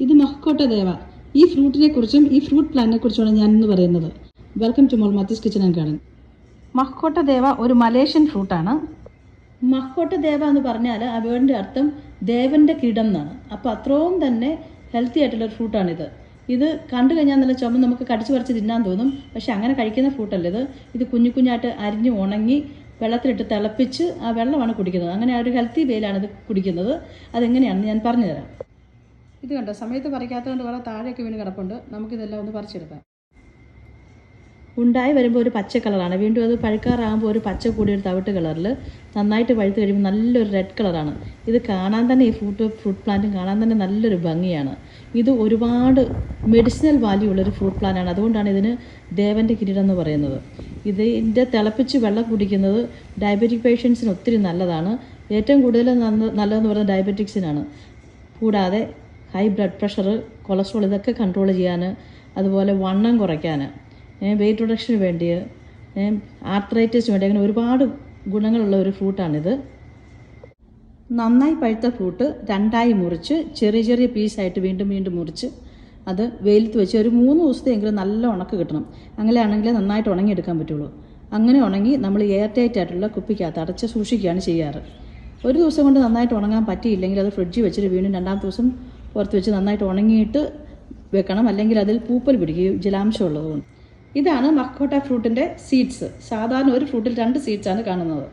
ഇത് മഹ്കോട്ട ദേവ. ഈ ഫ്രൂട്ടിനെ കുറിച്ചും ഈ ഫ്രൂട്ട് പ്ലാന്റിനെ കുറിച്ചുമാണ് ഞാൻ ഇന്ന് പറയുന്നത്. Welcome to Mol Mathees kitchen and garden. Mahkota Dewa ഒരു മലേഷ്യൻ ഫ്രൂട്ടാണ്. മഹ്കോട്ട ദേവ എന്ന് പറഞ്ഞാൽ അവയുടെ അർത്ഥം ദേവന്റെ കിടം എന്നാണ്. അപ്പോൾ അത്രയും തന്നെ ഹെൽത്തി ആയിട്ടുള്ള ഒരു ഫ്രൂട്ടാണിത്. ഇത് കണ്ടു കഴിഞ്ഞാൽ നല്ല ചുമ നമുക്ക് കടിച്ചു പറിച്ച് തിന്നാൻ തോന്നും. പക്ഷെ അങ്ങനെ കഴിക്കുന്ന ഫ്രൂട്ടല്ല ഇത്. ഇത് കുഞ്ഞു കുഞ്ഞായിട്ട് അരിഞ്ഞ് ഉണങ്ങി വെള്ളത്തിലിട്ട് തിളപ്പിച്ച് ആ വെള്ളമാണ് കുടിക്കുന്നത്. അങ്ങനെ ആ ഒരു ഹെൽത്തി വേയിലാണ് ഇത് കുടിക്കുന്നത്. അതെങ്ങനെയാണെന്ന് ഞാൻ പറഞ്ഞു തരാം ഇത് കണ്ടോ? സമയത്ത് പറിക്കാത്തതുകൊണ്ട് വളരെ താഴെയൊക്കെ വീണ് കിടപ്പുണ്ട്. നമുക്കിതെല്ലാം ഒന്ന് പറിച്ചെടുക്കാം. ഉണ്ടായി വരുമ്പോൾ ഒരു പച്ച കളറാണ്. വീണ്ടും അത് പഴുക്കാറാകുമ്പോൾ ഒരു പച്ച കൂടി ഒരു തവിട്ട് കളറിൽ നന്നായിട്ട് പഴുത്ത് കഴിയുമ്പോൾ നല്ലൊരു റെഡ് കളറാണ്. ഇത് കാണാൻ തന്നെ ഈ ഫ്രൂട്ട് ഫ്രൂട്ട് പ്ലാന്റും കാണാൻ തന്നെ നല്ലൊരു ഭംഗിയാണ്. ഇത് ഒരുപാട് മെഡിസിനൽ വാല്യൂ ഉള്ളൊരു ഫ്രൂട്ട് പ്ലാന്റാണ് അതുകൊണ്ടാണ് ഇതിന് ദേവന്റെ കിരീടം എന്ന് പറയുന്നത്. ഇതിന്റെ തിളപ്പിച്ച് വെള്ളം കുടിക്കുന്നത് ഡയബറ്റിക് പേഷ്യൻസിന് ഒത്തിരി നല്ലതാണ്. ഏറ്റവും കൂടുതൽ നല്ലതെന്ന് പറയുന്നത് ഡയബറ്റിക്സിനാണ് കൂടാതെ ഹൈ ബ്ലഡ് പ്രഷർ കൊളസ്ട്രോൾ ഇതൊക്കെ കൺട്രോൾ ചെയ്യാൻ അതുപോലെ വണ്ണം കുറയ്ക്കാൻ വെയിറ്റ് റിഡക്ഷന് വേണ്ടി ആർത്രൈറ്റിസിന് വേണ്ടി അങ്ങനെ ഒരുപാട് ഗുണങ്ങളുള്ള ഒരു ഫ്രൂട്ടാണിത് നന്നായി പഴുത്ത ഫ്രൂട്ട് രണ്ടായി മുറിച്ച് ചെറിയ ചെറിയ പീസായിട്ട് വീണ്ടും വീണ്ടും മുറിച്ച് അത് വെയിലത്ത് വെച്ച് ഒരു മൂന്ന് ദിവസത്തെയെങ്കിലും നല്ല ഉണക്ക് കിട്ടണം. അങ്ങനെയാണെങ്കിൽ നന്നായിട്ട് ഉണങ്ങിയെടുക്കാൻ പറ്റുള്ളൂ. അങ്ങനെ ഉണങ്ങി നമ്മൾ എയർ ടൈറ്റ് ആയിട്ടുള്ള കുപ്പിക്കകത്ത് അടച്ച് സൂക്ഷിക്കുകയാണ് ചെയ്യാറ്. ഒരു ദിവസം കൊണ്ട് നന്നായിട്ട് ഉണങ്ങാൻ പറ്റിയില്ലെങ്കിൽ അത് ഫ്രിഡ്ജിൽ വെച്ചിട്ട് വീണ്ടും രണ്ടാമത്തെ ദിവസം പുറത്ത് വെച്ച് നന്നായിട്ട് ഉണങ്ങിയിട്ട് വെക്കണം. അല്ലെങ്കിൽ അതിൽ പൂപ്പൽ പിടിക്കും. ജലാംശം ഉള്ളതുകൊണ്ട് ഇതാണ് മക്കോട്ട ഫ്രൂട്ടിന്റെ സീഡ്സ്. സാധാരണ ഒരു ഫ്രൂട്ടിൽ രണ്ട് സീഡ്സാണ് കാണുന്നത്.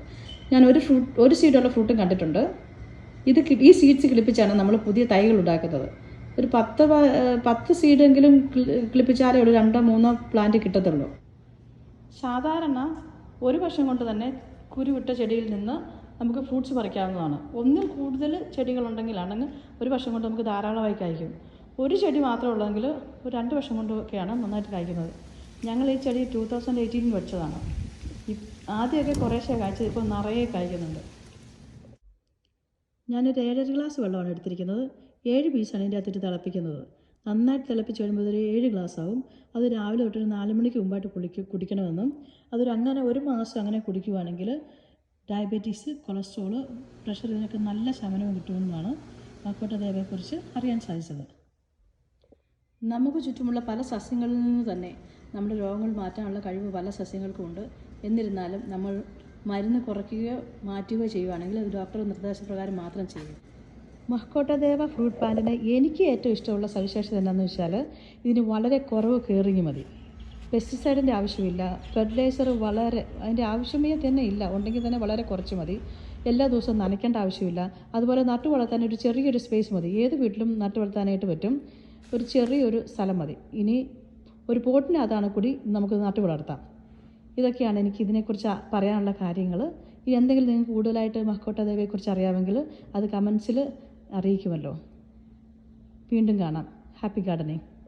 ഞാൻ ഒരു ഫ്രൂട്ട് ഒരു സീഡുള്ള ഫ്രൂട്ടും കണ്ടിട്ടുണ്ട്. ഇത് ഈ സീഡ്സ് കിളിപ്പിച്ചാണ് നമ്മൾ പുതിയ തൈകൾ ഉണ്ടാക്കുന്നത്. ഒരു പത്ത് പത്ത് സീഡെങ്കിലും കിളിപ്പിച്ചാലേ ഒരു രണ്ടോ മൂന്നോ പ്ലാന്റ് കിട്ടത്തുള്ളൂ. സാധാരണ ഒരു വർഷം കൊണ്ട് തന്നെ കുരുവിട്ട ചെടിയിൽ നിന്ന് നമുക്ക് ഫ്രൂട്ട്സ് പറിക്കാവുന്നതാണ്. ഒന്നിൽ കൂടുതൽ ചെടികളുണ്ടെങ്കിൽ ആണെങ്കിൽ ഒരു വർഷം കൊണ്ട് നമുക്ക് ധാരാളമായി കായ്ക്കും. ഒരു ചെടി മാത്രമേ ഉള്ളെങ്കിൽ ഒരു രണ്ട് വർഷം കൊണ്ടൊക്കെയാണ് നന്നായിട്ട് കായ്ക്കുന്നത്. ഞങ്ങൾ ഈ ചെടി ടൂ തൗസൻഡ് എയ്റ്റീനിൽ വെച്ചതാണ്. ആദ്യമൊക്കെ കുറേശ്ശേ കായ്ച്ചത് ഇപ്പോൾ നിറയെ കായ്ക്കുന്നുണ്ട്. ഞാനൊരു ഏഴര ഗ്ലാസ് വെള്ളമാണ് എടുത്തിരിക്കുന്നത്. ഏഴ് പീസാണ് ഇതിന്റെ അകത്തിട്ട് തിളപ്പിക്കുന്നത്. നന്നായിട്ട് തിളപ്പിച്ച് വരുമ്പോൾ ഒരു ഏഴ് ഗ്ലാസ് ആവും. അത് രാവിലെ തൊട്ടൊരു നാല് മണിക്ക് മുമ്പായിട്ട് കുടിക്കും കുടിക്കണമെന്നും അതൊരു അങ്ങനെ ഒരു മാസം അങ്ങനെ കുടിക്കുവാണെങ്കിൽ ഡയബറ്റീസ് കൊളസ്ട്രോൾ പ്രഷർ ഇതിനൊക്കെ നല്ല ശമനവും കിട്ടുമെന്നാണ് മക്കോട്ട ദേവയെക്കുറിച്ച് അറിയാൻ സാധിച്ചത്. നമുക്ക് ചുറ്റുമുള്ള പല സസ്യങ്ങളിൽ നിന്ന് തന്നെ നമ്മുടെ രോഗങ്ങൾ മാറ്റാനുള്ള കഴിവ് പല സസ്യങ്ങൾക്കും ഉണ്ട്. എന്നിരുന്നാലും നമ്മൾ മരുന്ന് കുറയ്ക്കുകയോ മാറ്റുകയോ ചെയ്യുകയാണെങ്കിൽ അത് ഡോക്ടറുടെ നിർദ്ദേശപ്രകാരം മാത്രം ചെയ്യും. മഹ്കോട്ടദേവ ഫ്രൂട്ട് പ്ലാന്റിന് എനിക്ക് ഏറ്റവും ഇഷ്ടമുള്ള സവിശേഷത എന്താണെന്ന് വെച്ചാൽ ഇതിന് വളരെ കുറവ് കയറിങ്ങി മതി. പെസ്റ്റിസൈഡിന്റെ ആവശ്യമില്ല. ഫെർട്ടിലൈസർ വളരെ അതിന്റെ ആവശ്യമേ തന്നെ ഇല്ല. ഉണ്ടെങ്കിൽ തന്നെ വളരെ കുറച്ച് മതി. എല്ലാ ദിവസവും നനയ്ക്കേണ്ട ആവശ്യമില്ല. അതുപോലെ നട്ടു വളർത്താൻ ഒരു ചെറിയൊരു സ്പേസ് മതി. ഏത് വീട്ടിലും നട്ടു വളർത്താനായിട്ട് പറ്റും. ഒരു ചെറിയൊരു സ്ഥലം മതി. ഇനി ഒരു പോട്ടിനകത്താണ് കൂടി നമുക്ക് നട്ടു വളർത്താം. ഇതൊക്കെയാണ് എനിക്ക് ഇതിനെക്കുറിച്ച് പറയാനുള്ള കാര്യങ്ങൾ ഇനി എന്തെങ്കിലും നിങ്ങൾക്ക് കൂടുതലായിട്ട് മഹ്കോട്ട ദേവിയെക്കുറിച്ച് അറിയാമെങ്കിൽ അത് കമൻസിൽ അറിയിക്കുമല്ലോ. വീണ്ടും കാണാം. Happy gardening